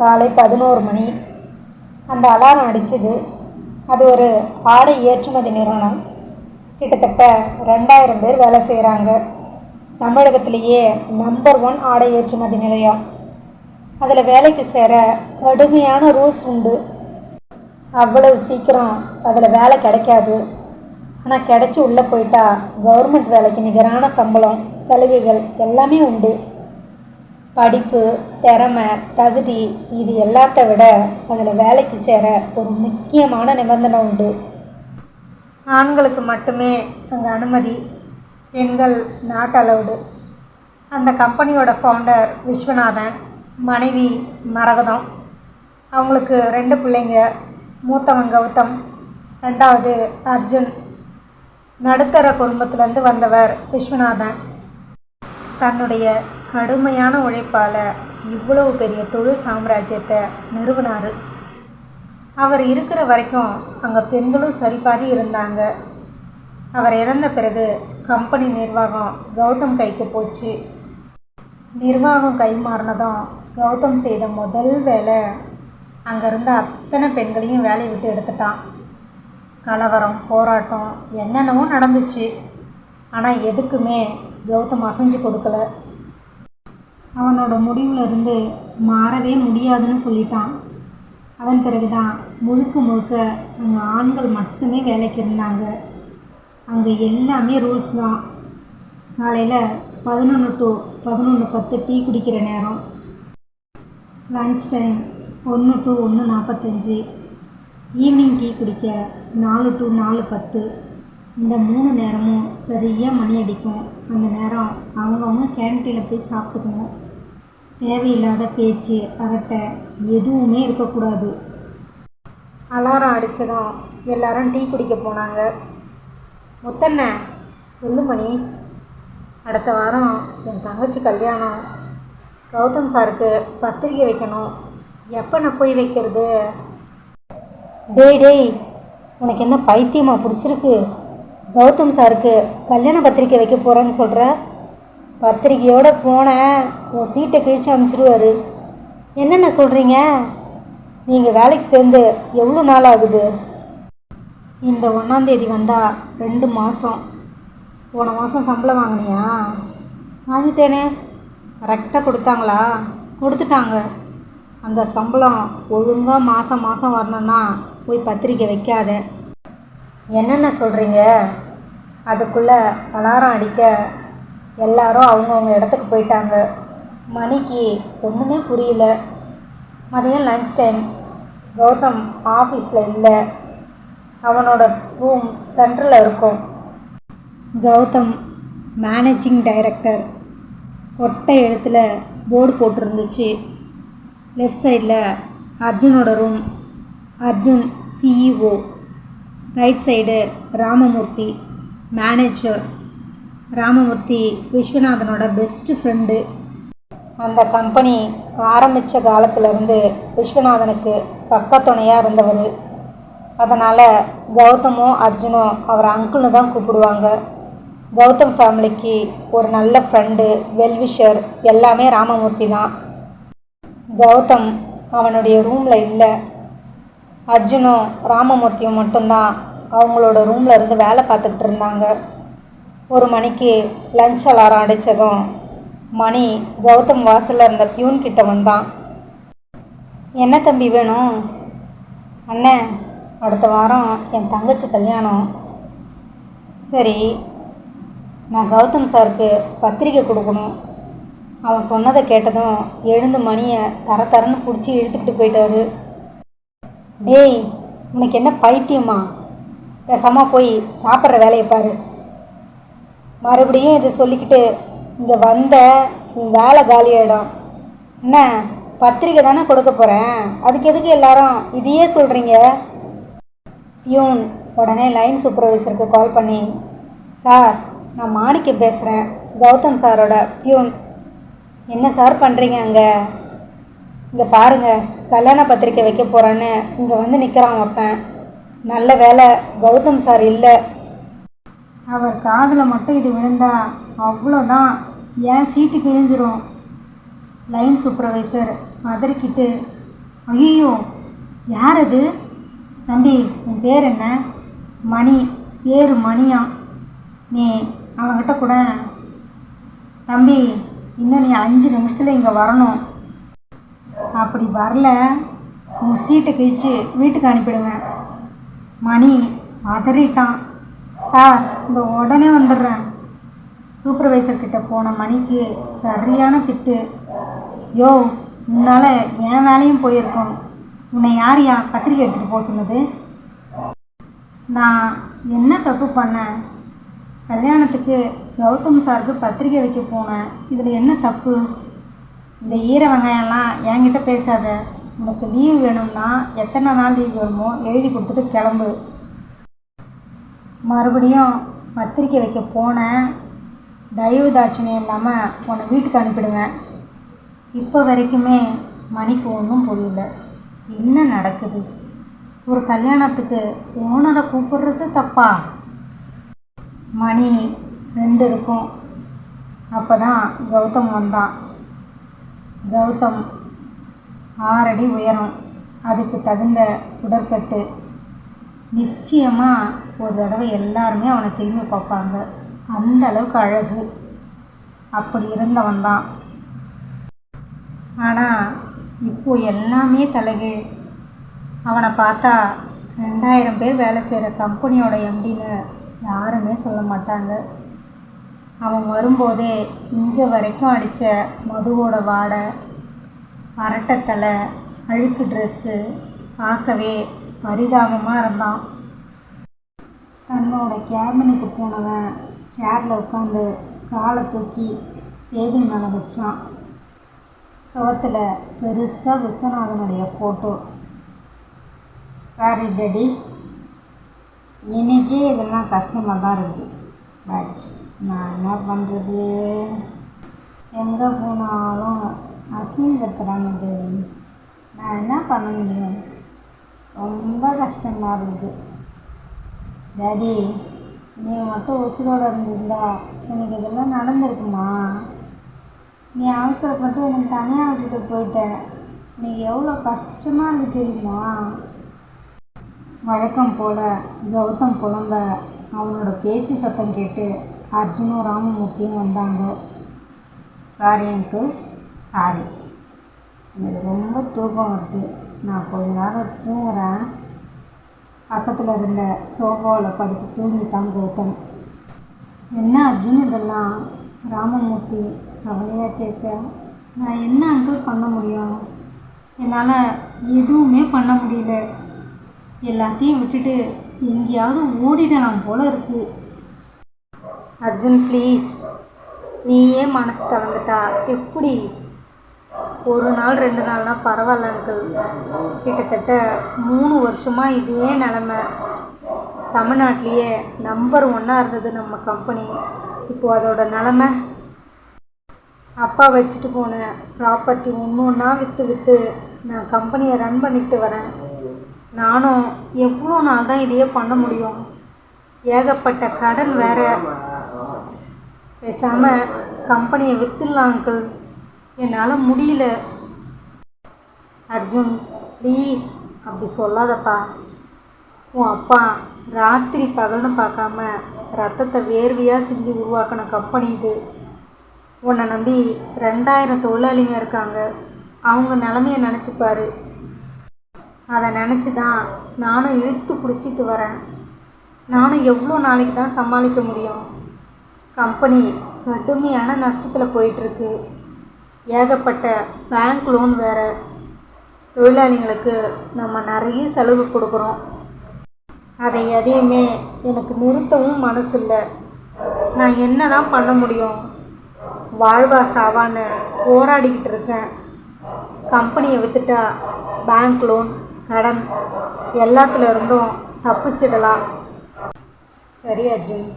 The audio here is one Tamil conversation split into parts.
காலை பதினோரு மணி. அந்த அலாரம் அடிச்சது. அது ஒரு ஆடை ஏற்றுமதி நிறுவனம். கிட்டத்தட்ட ரெண்டாயிரம் பேர் வேலை செய்கிறாங்க தமிழகத்திலேயே நம்பர் ஒன் ஆடை ஏற்றுமதி நிலையம். அதில் வேலைக்கு சேர கடுமையான ரூல்ஸ் உண்டு. அவ்வளவு சீக்கிரம் அதில் வேலை கிடைக்காது. ஆனால் கிடச்சி உள்ளே போயிட்டா கவர்மெண்ட் வேலைக்கு நிகரான சம்பளம் சலுகைகள் எல்லாமே உண்டு. படிப்பு திறமை தகுதி இது எல்லாத்த விட அதில் வேலைக்கு சேர ஒரு முக்கியமான நிபந்தனை உண்டு. ஆண்களுக்கு மட்டுமே அங்கே அனுமதி பெண்கள் நாட் அலவுடு அந்த கம்பெனியோட ஃபவுண்டர் விஸ்வநாதன் மனைவி மரகதம். அவங்களுக்கு ரெண்டு பிள்ளைங்க மூத்தவன் கௌதம் ரெண்டாவது அர்ஜுன். நடுத்தர குடும்பத்திலேருந்து வந்தவர் விஸ்வநாதன். தன்னுடைய கடுமையான உழைப்பால் இவ்வளவு பெரிய தொழில் சாம்ராஜ்யத்தை நிறுவினார். அவர் இருக்கிற வரைக்கும் அங்கே பெண்களும் சரிபாதி இருந்தாங்க. அவர் இறந்த பிறகு கம்பெனி நிர்வாகம் கௌதம் கைக்கு போச்சு. நிர்வாகம் கை மாறினதும் கௌதம் செய்த முதல் வேலை அங்கே இருந்த அத்தனை பெண்களையும் வேலையை விட்டு எடுத்துட்டான். கலவரம் போராட்டம் என்னென்னவோ நடந்துச்சு. ஆனால் எதுக்குமே கௌதம் அசைஞ்சு கொடுக்கல. அவனோட முடிவிலிருந்து மாறவே முடியாதுன்னு சொல்லிட்டான். அதன் பிறகுதான் முழுக்க முழுக்க அங்கே ஆண்கள் மட்டுமே வேலைக்கு இருந்தாங்க. அங்கே எல்லாமே ரூல்ஸ் தான். காலையில் பதினொன்று டு பதினொன்று பத்து டீ குடிக்கிற நேரம். லன்ச் டைம் ஒன்று டு ஒன்று நாற்பத்தஞ்சு ஈவினிங் டீ குடிக்க நாலு டு நாலு பத்து. இந்த மூணு நேரமும் சரியாக மணி அடிக்கும். அந்த நேரம் அவங்கவுங்க கேன்டீனில் போய் சாப்பிட்டுக்கணும். தேவையில்லாத பேச்சு அரட்டை எதுவுமே இருக்கக்கூடாது. அலாரம் அடித்ததும் எல்லாரும் டீ குடிக்க போனாங்க. முத்தண்ண சொல்லு மணி. அடுத்த வாரம் என் தங்கச்சி கல்யாணம். கௌதம் சாருக்கு பத்திரிக்கை வைக்கணும். எப்போ நான் போய் வைக்கிறது? டேய் டேய் உனக்கு என்ன பைத்தியமாக பிடிச்சிருக்கு? கௌதம் சாருக்கு கல்யாண பத்திரிக்கை வைக்க போகிறேன்னு சொல்கிற பத்திரிக்கையோடு போனேன் உன் சீட்டை கிழிச்சு அனுப்பிச்சிடுவார் என்னென்ன சொல்கிறீங்க நீங்கள் வேலைக்கு சேர்ந்து எவ்வளோ நாள் ஆகுது? இந்த ஒன்றாந்தேதி வந்தால் ரெண்டு மாதம் போன மாதம் சம்பளம் வாங்கினியா? வாங்கிட்டேனே. கரெக்டாக கொடுத்தாங்களா? கொடுத்துட்டாங்க. அந்த சம்பளம் ஒழுங்காக மாதம் மாதம் வரணும்னா போய் பத்திரிக்கை வைக்காத. என்னென்ன சொல்கிறீங்க அதுக்குள்ளே அலாரம் அடிக்க எல்லாரும் அவங்கவுங்க இடத்துக்கு போயிட்டாங்க. மணிக்கு ஒன்றுமே புரியல. மதியம் லன்ச் டைம் கௌதம் ஆஃபீஸில் இல்லை. அவனோட ரூம் சென்டரில் இருக்கும். கௌதம் மேனேஜிங் டைரக்டர் ஒட்டை எழுத்தில் போர்டு போட்டிருந்துச்சு. லெஃப்ட் சைடில் அர்ஜுனோட room Arjun CEO right side Ramamurthy manager Ramamurthy விஸ்வநாதனோட best friend அந்த கம்பெனி ஆரம்பித்த காலத்திலேருந்து விஸ்வநாதனுக்கு பக்கத்துணையாக இருந்தவர். அதனால் கௌதமும் அர்ஜுனும் அவர் அங்கிள்னு தான் கூப்பிடுவாங்க. கௌதம் ஃபேமிலிக்கு ஒரு நல்ல ஃப்ரெண்டு வெல்விஷர் எல்லாமே ராமமூர்த்தி தான். கௌதம் அவனுடைய ரூமில் இல்லை. அர்ஜுனும் ராமமூர்த்தியும் மட்டும்தான் அவங்களோட ரூமில் இருந்து வேலை பார்த்துக்கிட்டு இருந்தாங்க. ஒரு மணிக்கு லஞ்ச் அலாரம் அடித்ததும் மணி கௌதம் வாசலில் இருந்த பியூன் கிட்ட வந்தான். என்ன தம்பி வேணும்? அண்ணன் அடுத்த வாரம் என் தங்கச்சி கல்யாணம். சரி நான் கௌதம் சாருக்கு பத்திரிக்கை கொடுக்கணும். அவன் சொன்னதை கேட்டதும் எழுந்து மணியை தர தரன்னு பிடிச்சி இழுத்துக்கிட்டு போயிட்டாரு. டேய் உனக்கு என்ன பைத்தியமா? பேசாமல் போய் சாப்பிட்ற வேலையை பாரு. மறுபடியும் இதை சொல்லிக்கிட்டு இங்கே வந்த உன் வேலை காலியாயிடும் என்ன பத்திரிக்கை தானே கொடுக்க போகிறேன் அதுக்கு எதுக்கு எல்லாரும் இதையே சொல்கிறீங்க பியூன் உடனே லைன் சூப்பர்வைசருக்கு கால் பண்ணி சார் நான் மாணிக்கம் பேசுகிறேன் கௌதம் சாரோட பியூன் என்ன சார் பண்ணுறீங்க அங்கே? இங்கே பாருங்கள் கல்யாண பத்திரிக்கை வைக்க போகிறேன்னு இங்கே வந்து நிற்கிறான் ஒருத்தன். நல்ல வேலை கௌதம் சார் இல்லை. அவர் காதில் மட்டும் இது விழுந்தா அவ்வளோதான் ஏன் சீட்டு கிழிஞ்சிரும் லைன் சூப்பர்வைசர் பதறிக்கிட்டு ஐயோ யார் அது தம்பி உன் பேர் என்ன? மணி பேர் மணியா. நீ அவன்கிட்ட கூட தம்பி இன்னும் நீ அஞ்சு நிமிஷத்தில் இங்கே வரணும். அப்படி வரல உன் சீட்டை கழிச்சு வீட்டுக்கு அனுப்பிடுவேன் மணி அதறிட்டான் சார் இந்த உடனே வந்துடுறேன். சூப்பர்வைசர் கிட்ட போன மணிக்கு சரியான திட்டு. யோ உன்னால் என் வேலையும் போயிருக்கோம். உன்னை யார் யா பத்திரிக்கை எடுத்துகிட்டு போக சொன்னது? நான் என்ன தப்பு பண்ணேன்? கல்யாணத்துக்கு கௌதம் சாருக்கு பத்திரிக்கை வைக்க போனேன். இதில் என்ன தப்பு? இந்த ஈர வெங்காயம்லாம் என்கிட்ட பேசாத. உனக்கு லீவு வேணும்னா எத்தனை நாள் லீவ் வேணுமோ எழுதி கொடுத்துட்டு கிளம்பு. மறுபடியும் பத்திரிக்கை வைக்க போனேன். தயவு தாட்சணியம் இல்லாமல் உன்னை வீட்டுக்கு அனுப்பிடுவேன். இப்போ வரைக்குமே மணிக்கு ஒன்றும் புரியல. என்ன நடக்குது? ஒரு கல்யாணத்துக்கு ஓனரை கூப்பிடுறது தப்பா? மணி ரெண்டு இருக்கும். அப்போ தான் கௌதம் வந்தான். கௌதம். ஆறடி உயரம். அதுக்கு தகுந்த உடற்கட்டு. நிச்சயமாக ஒரு தடவை எல்லாருமே அவனை திரும்பி பார்ப்பாங்க. அந்த அளவுக்கு அழகு. அப்படி இருந்தவன் தான். ஆனால் இப்போ எல்லாமே தலைகீழ். அவனை பார்த்தா ரெண்டாயிரம் பேர் வேலை செய்கிற கம்பெனியோட எம்டின்னு யாருமே சொல்ல மாட்டாங்க. அவன் வரும்போதே இங்கே வரைக்கும் அடித்த மதுவோட வாடை அரட்டத்தலை அழுக்கு ட்ரெஸ்ஸு பார்க்கவே பரிதாபமாக இருந்தான். தன்னோட கேபினுக்கு போனவன் சேரில் உட்காந்து காலை தூக்கி டேபிள் மேலே வச்சான். சுவத்தில் பெருசாக விஸ்வநாதனுடைய ஃபோட்டோ சாரி டேடி இன்னைக்கே இதெல்லாம் கஷ்டமாக தான் இருக்குது பட் நான் என்ன பண்ணுறது எங்கே போனாலும் அசிங்கப்படுத்துகிறாங்க டேடி நான் என்ன பண்ண முடியும்? ரொம்ப கஷ்டமாக இருக்குது. டேடி நீ மட்டும் உசுரோடு இருந்திருந்தா எனக்கு இதெல்லாம் நடந்திருக்குமா? நீ அவசரப்பட்டு எனக்கு தனியாக விட்டுட்டு போயிட்டேன் நீ எவ்வளோ கஷ்டமாக இருக்கு தெரியுமா? வழக்கம் போல் கௌதம் புலம்ப அவனோட பேச்சு சத்தம் கேட்டு அர்ஜுனும் ராமமூர்த்தியும் வந்தாங்க. சாரி அங்கிள் சாரி எனக்கு ரொம்ப தூக்கம் வருது. நான் கொஞ்ச நேரம் தூங்குறேன். பக்கத்தில் இருந்த சோஃபாவில் படுத்து தூங்கிட்டான் கௌதம். என்ன அர்ஜுன் இதெல்லாம்? ராமமூர்த்தி கவலையாக கேட்க நான் என்ன அங்கிள் பண்ண முடியும்? என்னால் எதுவுமே பண்ண முடியல. எல்லாத்தையும் விட்டுட்டு எங்கேயாவது ஓடிடலாம் போல இருக்கு. அர்ஜுன் ப்ளீஸ் நீயே மனசு தளர்ந்துட்டா எப்படி? ஒரு நாள் ரெண்டு நாள்னா பரவாயில்ல அங்கிள் கிட்டத்தட்ட மூணு வருஷமாக இதே நிலமை. தமிழ்நாட்டிலேயே நம்பர் ஒன்னாக இருந்தது நம்ம கம்பெனி இப்போது அதோட நிலமை அப்பா வச்சுட்டு போன ப்ராப்பர்ட்டி ஒன்று ஒன்றா விற்று விற்று நான் கம்பெனியை ரன் பண்ணிட்டு வரேன். நானும் எவ்வளோ நாள் தான் இதையே பண்ண முடியும்? ஏகப்பட்ட கடன் வேற. பேசாமல் கம்பெனியை விற்றுடலாம் அங்கிள் என்னால் முடியல. அர்ஜுன் ப்ளீஸ் அப்படி சொல்லாதப்பா. உன் அப்பா ராத்திரி பகல்னு பார்க்காம ரத்தத்தை வேர்வையாக சிந்தி உருவாக்கின கம்பெனி இது. உன்னை நம்பி ரெண்டாயிரம் தொழிலாளிங்க இருக்காங்க. அவங்க நிலமைய நினச்சிப்பாரு. அதை நினச்சி தான் நானும் இழுத்து பிடிச்சிட்டு வரேன். நானும் எவ்வளோ நாளைக்கு தான் சமாளிக்க முடியும்? கம்பெனி கடுமையான நஷ்டத்தில் போயிட்டுருக்கு. ஏகப்பட்ட பேங்க் லோன் வேறு. தொழிலாளிங்களுக்கு நம்ம நிறைய செலவு கொடுக்குறோம். அதை எதையுமே எனக்கு நிறுத்தவும் மனசு இல்லை நான் என்ன தான் பண்ண முடியும்? வாழ்வா சாவான்னு போராடிக்கிட்டு இருக்கேன். கம்பெனியை விற்றுட்டா பேங்க் லோன் கடன் எல்லாத்துல இருந்தும் தப்பிச்சிடலாம். சரி அர்ஜுன்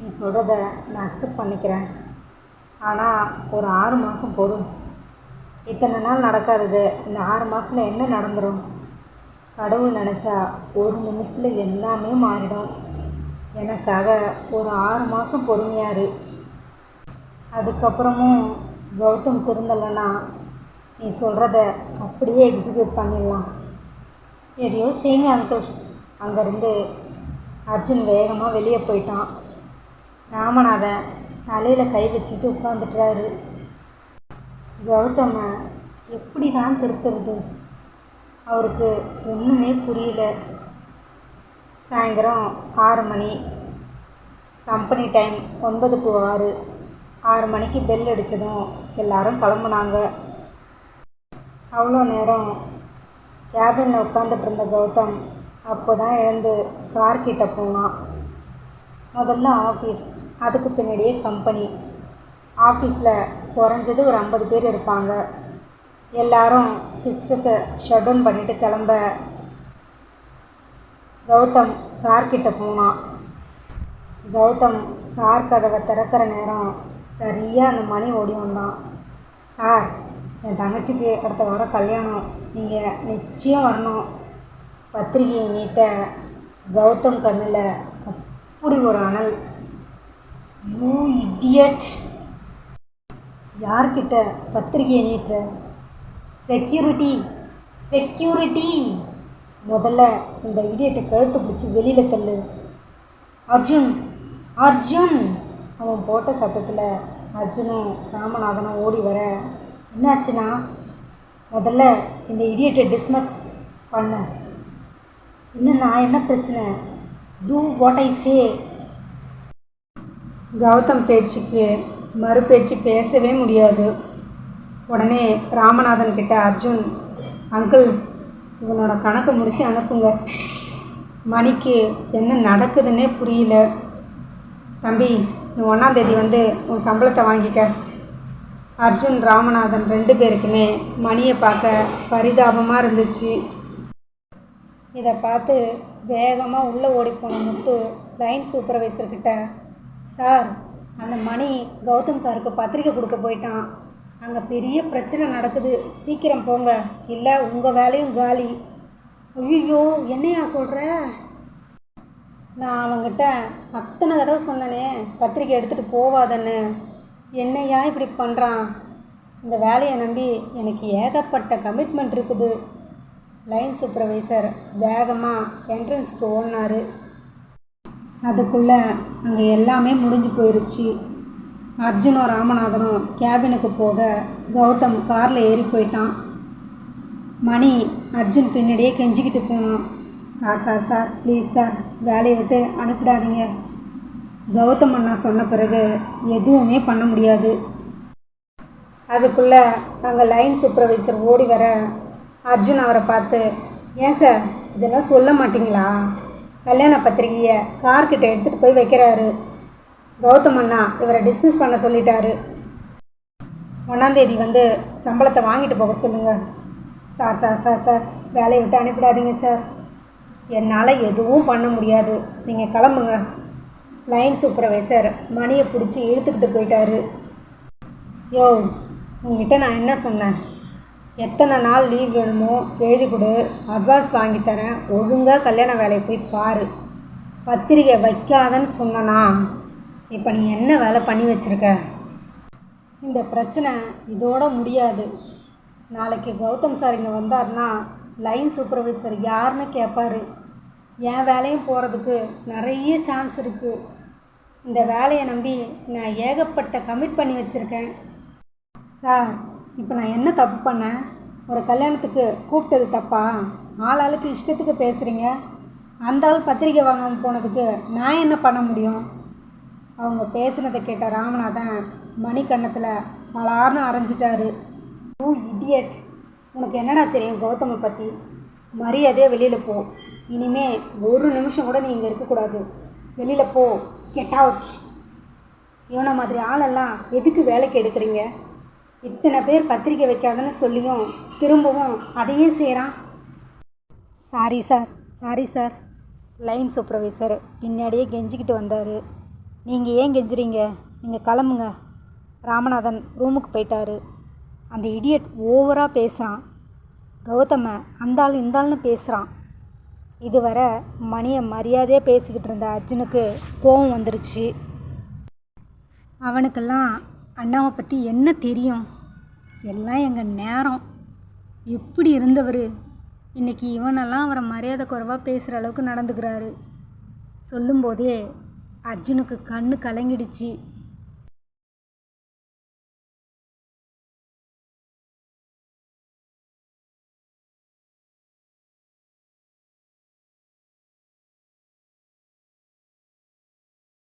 நீ சொல்கிறத நான் அக்செப்ட் பண்ணிக்கிறேன். ஆனால் ஒரு ஆறு மாதம் போதும் இத்தனை நாள் நடக்காதது. இந்த ஆறு மாதத்தில் என்ன நடந்துடும் கடவுள் நினச்சா ஒரு நிமிஷத்தில் எல்லாமே மாறிடும். எனக்காக ஒரு ஆறு மாதம் பொறுமையாரு. அதுக்கப்புறமும் கௌதம் திருந்தலைன்னா நீ சொல்கிறத அப்படியே எக்ஸிக்யூட் பண்ணிடலாம். எதையோ செய்யுங்க அங்கிள் அங்கேருந்து அர்ஜுன் வேகமாக வெளியே போயிட்டான். ராமநாதன் தலையில் கை வச்சுட்டு உட்காந்துட்டுறாரு கௌதம எப்படி தான் திருத்துறது? அவருக்கு ஒன்றுமே புரியல. சாயந்தரம் ஆறு மணி. கம்பெனி டைம் ஒன்பது டு ஆறு. ஆறு மணிக்கு பெல் அடித்ததும் எல்லாரும் கிளம்புனாங்க. அவ்வளோ நேரம் கேபினில் உட்காந்துட்டு இருந்த கௌதம் அப்போ தான் எழுந்து கார் கிட்ட போனான். முதல்ல ஆஃபீஸ் அதுக்கு பின்னாடியே கம்பெனி ஆஃபீஸில் குறைஞ்சது ஒரு ஐம்பது பேர் இருப்பாங்க. எல்லாரும் சிஸ்டத்தை ஷட் டவுன் பண்ணிட்டு கிளம்ப. கௌதம் கார் கிட்ட போனான். கௌதம் கார் கதவை திறக்கிற நேரம் சரியாக அந்த மணி ஓடி வந்தான். சார் என் தங்கச்சிக்கு அடுத்த வாரம் கல்யாணம். நீங்கள் நிச்சயம் வரணும். பத்திரிகையை நீட்ட கௌதம் கண்ணில் அப்படி ஒரு அனல். யூ இடியட் யார்கிட்ட பத்திரிகையை நீட்டுற? செக்யூரிட்டி செக்யூரிட்டி முதல்ல இந்த இடியட்டை கழுத்து பிடிச்சி வெளியில் தள்ளு. அர்ஜுன். அர்ஜுன். அவன் போட்ட சத்தத்தில் அர்ஜுனும் ராமநாதனும் ஓடி வர என்னாச்சுன்னா முதல்ல இந்த இடியட்டை டிஸ்மட் பண்ண. இன்னும் நான் என்ன பிரச்சனை? Do what I say Gautham பேச்சுக்கு மறு பேச்சு பேசவே முடியாது. உடனே ராமநாதன் கிட்ட அர்ஜுன் அங்கிள் இவனோட கணக்கை முடித்து அனுப்புங்க. மணிக்கு என்ன நடக்குதுன்னே புரியல. தம்பி நீ ஒன்றாந்தேதி வந்து உன் சம்பளத்தை வாங்கிக்க. அர்ஜுன் ராமநாதன் ரெண்டு பேருக்குமே மணியை பார்க்க பரிதாபமாக இருந்துச்சு. இதை பார்த்து வேகமாக உள்ளே ஓடி போன முத்து லைன் சூப்பர்வைசர்கிட்ட சார் அந்த மணி கௌதம் சாருக்கு பத்திரிக்கை கொடுக்க போயிட்டான். அங்கே பெரிய பிரச்சனை நடக்குது. சீக்கிரம் போங்க. இல்லை உங்கள் வேலையும் காலி. ஐயோ என்னையா சொல்கிற நான் அவங்கிட்ட அத்தனை தடவை சொன்னனே பத்திரிக்கை எடுத்துகிட்டு போவாதன்னு. என்னையா இப்படி பண்ணுறான் இந்த வேலையை நம்பி எனக்கு ஏகப்பட்ட கமிட்மெண்ட் இருக்குது. லைன் சூப்பர்வைசர் வேகமாக என்ட்ரன்ஸுக்கு ஓடினாரு. அதுக்குள்ளே அங்கே எல்லாமே முடிஞ்சு போயிருச்சு. அர்ஜுனும் ராமநாதனும் கேபினுக்கு போக கௌதம் காரில் ஏறி போயிட்டான். மணி அர்ஜுன் பின்னாடியே கெஞ்சிக்கிட்டு போனான். Sir sir sir please sir வேலையை விட்டு அனுப்பிடாதீங்க. கௌதம் அண்ணா சொன்ன பிறகு எதுவுமே பண்ண முடியாது. அதுக்குள்ளே அங்கே லைன் சூப்பர்வைசர் ஓடி வர அர்ஜுன் அவரை பார்த்து ஏன் சார் இதெல்லாம் சொல்ல மாட்டிங்களா? கல்யாண பத்திரிகையை கார்கிட்ட எடுத்துகிட்டு போய் வைக்கிறாரு. கௌதம் அண்ணா இவரை டிஸ்மிஸ் பண்ண சொல்லிட்டாரு. ஒன்றாந்தேதி வந்து சம்பளத்தை வாங்கிட்டு போக சொல்லுங்கள் சார் சார் சார் சார் வேலையை விட்டு அனுப்பிடாதீங்க சார் என்னால் எதுவும் பண்ண முடியாது. நீங்கள் கிளம்புங்க. லைன் சூப்பர்வைசர் மணியை பிடிச்சி இழுத்துக்கிட்டு போயிட்டாரு. யோ உங்ககிட்ட நான் என்ன சொன்னேன்? எத்தனை நாள் லீவ் வேணுமோ எழுதி கொடு அட்வான்ஸ் வாங்கி தரேன் ஒழுங்காக கல்யாண வேலையை போய் பாரு. பத்திரிகை வைக்காதன்னு சொன்னனா இப்போ நீ என்ன வேலை பண்ணி வச்சிருக்க? இந்த பிரச்சனை இதோட முடியாது. நாளைக்கு கௌதம் சார் இங்கே வந்தார்னா லைன் சூப்பர்வைசர் யாருன்னு கேட்பாரு என் வேலையும் போகிறதுக்கு நிறைய சான்ஸ் இருக்குது இந்த வேலையை நம்பி நான் ஏகப்பட்ட கமிட் பண்ணி வச்சுருக்கேன். சார் இப்போ நான் என்ன தப்பு பண்ணேன்? ஒரு கல்யாணத்துக்கு கூப்பிட்டது தப்பா? ஆளாளுக்கு இஷ்டத்துக்கு பேசுகிறீங்க அந்த ஆள் பத்திரிக்கை வாங்காமல் போனதுக்கு நான் என்ன பண்ண முடியும்? அவங்க பேசுனதை கேட்ட ராமநாதன் மணிக்கண்ணத்தில் பலார்னு அரைஞ்சிட்டாரு. ஓ இடியட் உனக்கு என்னடா தெரியும் கௌதமை பற்றி மரியாதையாக வெளியில் போ. இனிமே ஒரு நிமிஷம் கூட நீ இங்கே இருக்கக்கூடாது. வெளியில் போ. கெட் அவுட் இவனை மாதிரி ஆளெல்லாம் எதுக்கு வேலைக்கு எடுக்கிறீங்க? இத்தனை பேர் பத்திரிக்கை வைக்காதன்னு சொல்லியும் திரும்பவும் அதையே செய்கிறான் sorry sir sorry sir line supervisor பின்னாடியே கெஞ்சிக்கிட்டு வந்தார். நீங்கள் ஏன் கெஞ்சுறீங்க? நீங்கள் கிளம்புங்க. ராமநாதன் ரூமுக்கு போயிட்டாரு. அந்த இடியட் ஓவராக பேசுகிறான் கௌதம அந்த ஆள் இந்த ஆள்னு பேசுகிறான் இதுவரை மணியை மரியாதையாக பேசிக்கிட்டு இருந்த அர்ஜுனுக்கு கோபம் வந்துருச்சு. அவனுக்கெல்லாம் அண்ணாவை பற்றி என்ன தெரியும்? எல்லாம் எங்கள் நேரம். எப்படி இருந்தவர்? இன்னைக்கு இவனெல்லாம் அவரை மரியாதை குறைவாக பேசுகிற அளவுக்கு நடந்துக்கிறாரு. சொல்லும்போதே அர்ஜுனுக்கு கண்ணு கலங்கிடுச்சு.